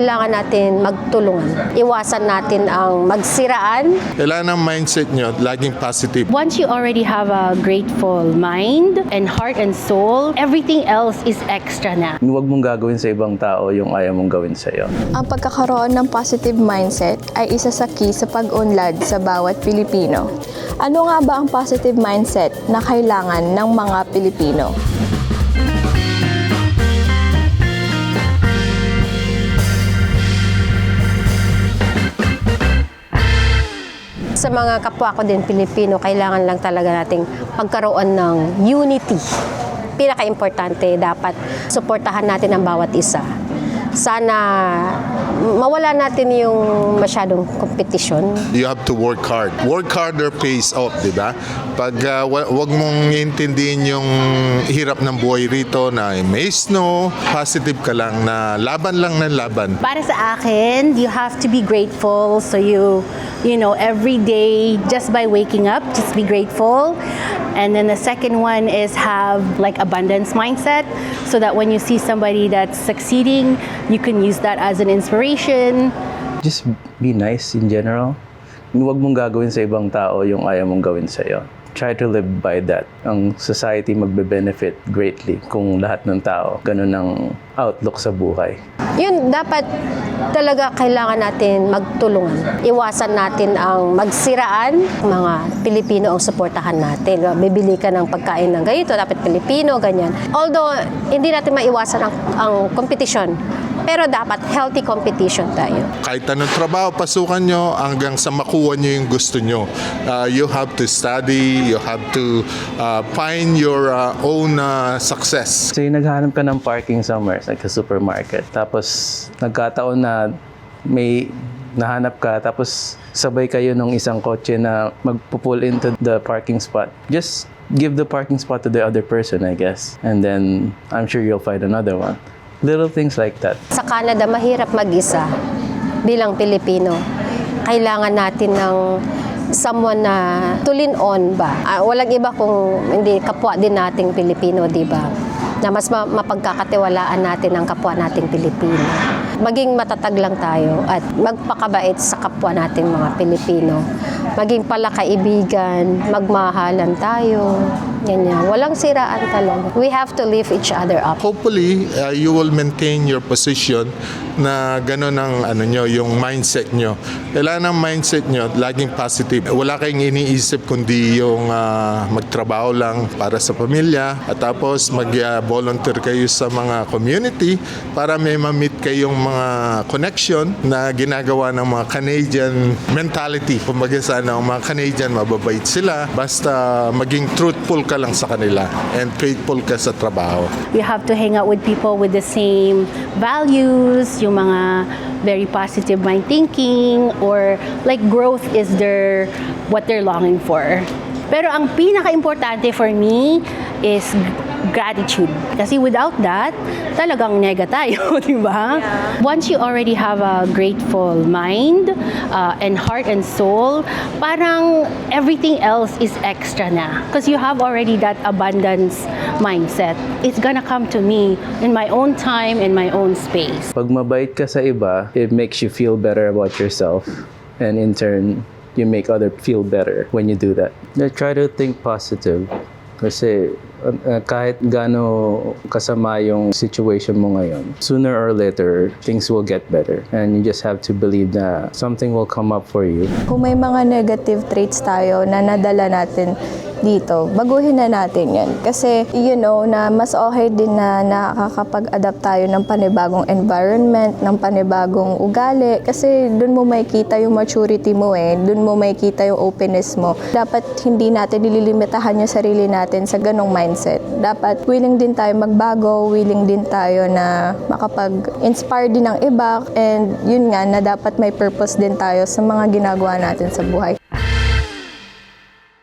kailangan natin magtulungan. Iwasan natin ang magsiraan. Kailangan ang mindset nyo, laging positive. Once you already have a grateful mind and heart and soul, everything else is extra na. Huwag mong gagawin sa ibang tao yung ayaw mong gawin sa iyo. Ang pagkakaroon ng positive mindset ay isa sa key sa pag-unlad sa bawat Pilipino. Ano nga ba ang positive mindset na kailangan ng mga Pilipino? Sa mga kapwa ko din Pilipino, kailangan lang talaga nating pagkaroon ng unity. Pinaka-importante, dapat suportahan natin ang bawat isa. Sana mawala natin yung masyadong kompetisyon. You have to work hard. Work harder pays off, di ba? Pag uh, wa- wag mong intindihin yung hirap ng buhay rito na may snow, positive ka lang na laban lang ng laban. Para sa akin, you have to be grateful. So you, you know, every day, just by waking up, just be grateful. And then the second one is have like abundance mindset so that when you see somebody that's succeeding, you can use that as an inspiration. Just be nice in general. Huwag mong gagawin sa ibang tao yung ayaw mong gawin sa iyo. Try to live by that. Ang society magbe-benefit greatly kung lahat ng tao ganun ang outlook sa buhay. Yun, dapat talaga kailangan natin magtulungan. Iwasan natin ang magsiraan. Mga Pilipino ang suportahan natin. Bibili ka ng pagkain ng ganito, dapat Pilipino, ganyan. Although, hindi natin maiwasan ang, ang kompetisyon. Pero dapat healthy competition tayo. Kahit anong trabaho, pasukan nyo hanggang sa makuha nyo yung gusto nyo. Uh, you have to study, you have to uh, find your uh, own uh, success. Kasi naghahanap ka ng parking somewhere, like sa supermarket. Tapos nagkataon na may nahanap ka, tapos sabay kayo nung isang kotse na magpo-pull into the parking spot. Just give the parking spot to the other person, I guess. And then I'm sure you'll find another one. Little things like that. Sa Canada, mahirap mag-isa bilang Pilipino. Kailangan natin ng someone na tulin on ba. Ah, walang iba kung hindi kapwa din nating Pilipino, di ba? Na mas ma- mapagkakatiwalaan natin ang kapwa nating Pilipino. Maging matatag lang tayo at magpakabait sa kapwa nating mga Pilipino. Maging pala kaibigan, magmahalan tayo. Ganyan. Walang siraan talaga. We have to lift each other up. Hopefully, uh, you will maintain your position na gano'n ang ano nyo, yung mindset nyo. Kailangan ang mindset nyo, laging positive. Wala kayong iniisip kundi yung ah, magtrabaho lang para sa pamilya at tapos mag-volunteer kayo sa mga community para may ma-meet kayong mga connection na ginagawa ng mga Canadian mentality. Kumbaga sana ang mga Canadian mababait sila basta maging truthful ka lang sa kanila and faithful ka sa trabaho. You have to hang out with people with the same values, yung mga very positive mind thinking, or like growth is their, what they're longing for. Pero ang pinaka-importante for me is gratitude. Kasi without that, talagang nega tayo, di ba? Once you already have a grateful mind uh, and heart and soul, parang everything else is extra na. Because you have already that abundance mindset. It's gonna come to me in my own time, in my own space. Pag mabait ka sa iba, it makes you feel better about yourself. And in turn, you make other feel better when you do that. Yeah, Try to think positive. Kasi uh, uh, kahit gaano kasama yung situation mo ngayon, sooner or later, things will get better. And you just have to believe that something will come up for you. Kung may mga negative traits tayo na nadala natin dito, baguhin na natin yan. Kasi, you know, na mas okay din na nakakapag-adapt tayo ng panibagong environment, ng panibagong ugali. Kasi dun mo makikita yung maturity mo eh. Dun mo makikita yung openness mo. Dapat hindi natin nililimitahan yung sarili natin sa ganong mindset. Dapat willing din tayo magbago, willing din tayo na makapag-inspire din ng iba. And yun nga, na dapat may purpose din tayo sa mga ginagawa natin sa buhay.